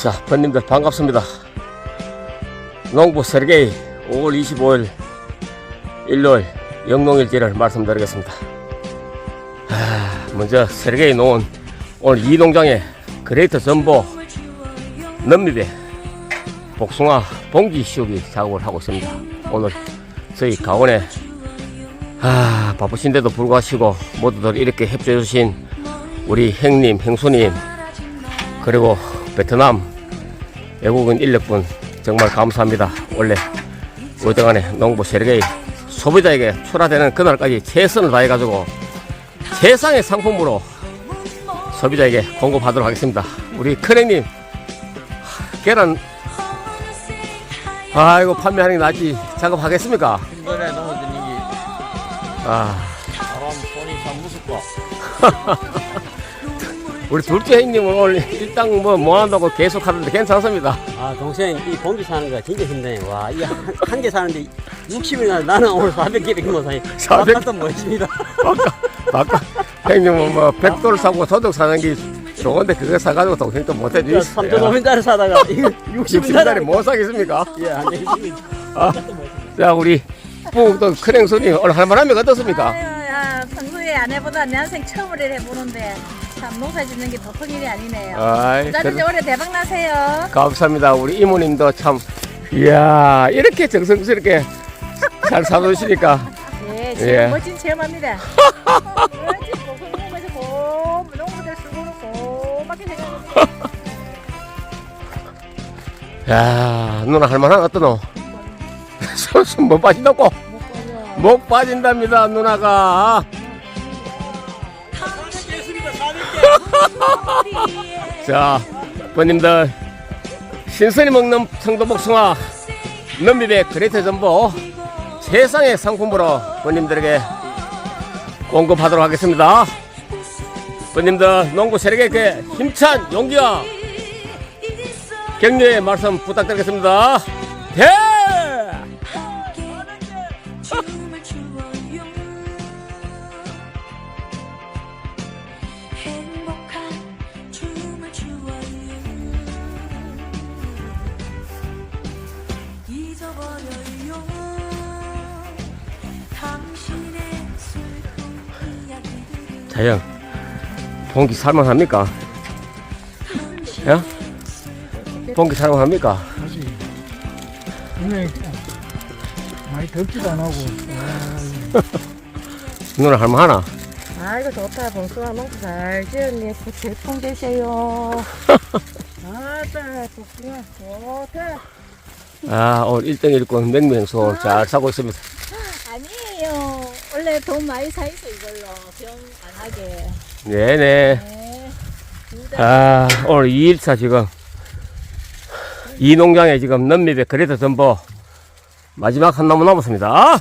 자, 번님들 반갑습니다. 농부 세르게이 5월 25일 일요일 영농일지를 말씀드리겠습니다. 아, 먼저 세르게이 농원 오늘 이 농장에 그레이터 전보 넘미배 복숭아 봉지 씌우기 작업을 하고 있습니다. 오늘 저희 가원에 아, 바쁘신데도 불구하시고 모두들 이렇게 협조해 주신 우리 형님, 형수님 그리고 베트남 외국인 인력분 정말 감사합니다. 원래 그동안에 농부 세르게이 소비자에게 출하되는 그날까지 최선을 다해가지고 최상의 상품으로 소비자에게 공급하도록 하겠습니다. 우리 큰형님 계란 아이고 판매하는 게 나지 작업하겠습니까? 이번에 넘어진 이게 아 사람 손이 참 무섭고 우리 둘째 형님은 오늘 일당 뭐 뭐한다고 계속 하는데 괜찮습니다. 아 동생 이 봉지 사는 거 진짜 힘드네 와이 한개 사는데 60이나 나는 오늘 400개밖에 못 사니 400? 바깥도 못 했습니다 아까 아까 형님은 뭐 백도를 사고 소득 사는 게 좋은데 그거 사가지고 동생도 못 해 주시. 3,500짜리 사다가 이거 60짜리 60짜리 못 사겠습니까? 예 안 되겠습니다 아, 자 우리 부또 큰행손님 오늘 할만하면 어떻습니까? 아유, 야, 평소에 아내보다 년생 처음으로 해보는데 참 농사 짓는 게 보통 일이 아니네요. 아이, 부자들 그래도 올해 대박 나세요. 감사합니다. 우리 이모님도 참 이야 이렇게 정성스럽게 잘 사주시니까 예, 지금 예. 멋진 체험합니다. 멋진 보성농에서 고 농부들 수고로 고맙게 생각합니다. 야 누나 할만한 어떠노? 손못 빠진다고? 목 빠진답니다 누나가 자 번님들 신선히 먹는 청도복숭아 넘비배 그레이트 전보 최상의 상품으로 번님들에게 공급하도록 하겠습니다 번님들 농구 세력에게 힘찬 용기와 격려의 말씀 부탁드리겠습니다 대! 자영 봉기 살만합니까? 야? 봉기 살만합니까? 많이 덥지도 안 하고 누나 할만하나? 아이고 좋다 봉숭아 농사 잘 지었네. 대풍 되세요. 아따 봉숭아 좋다. 아 오늘 1등 1권 맹맹소 잘 사고 있습니다. 원래 돈 많이 사 있어 이걸로 병 안 하게. 네네 네. 아 오늘 2일차 지금 이 농장에 지금 넘미배 그래도 전부 마지막 한 나무 남았습니다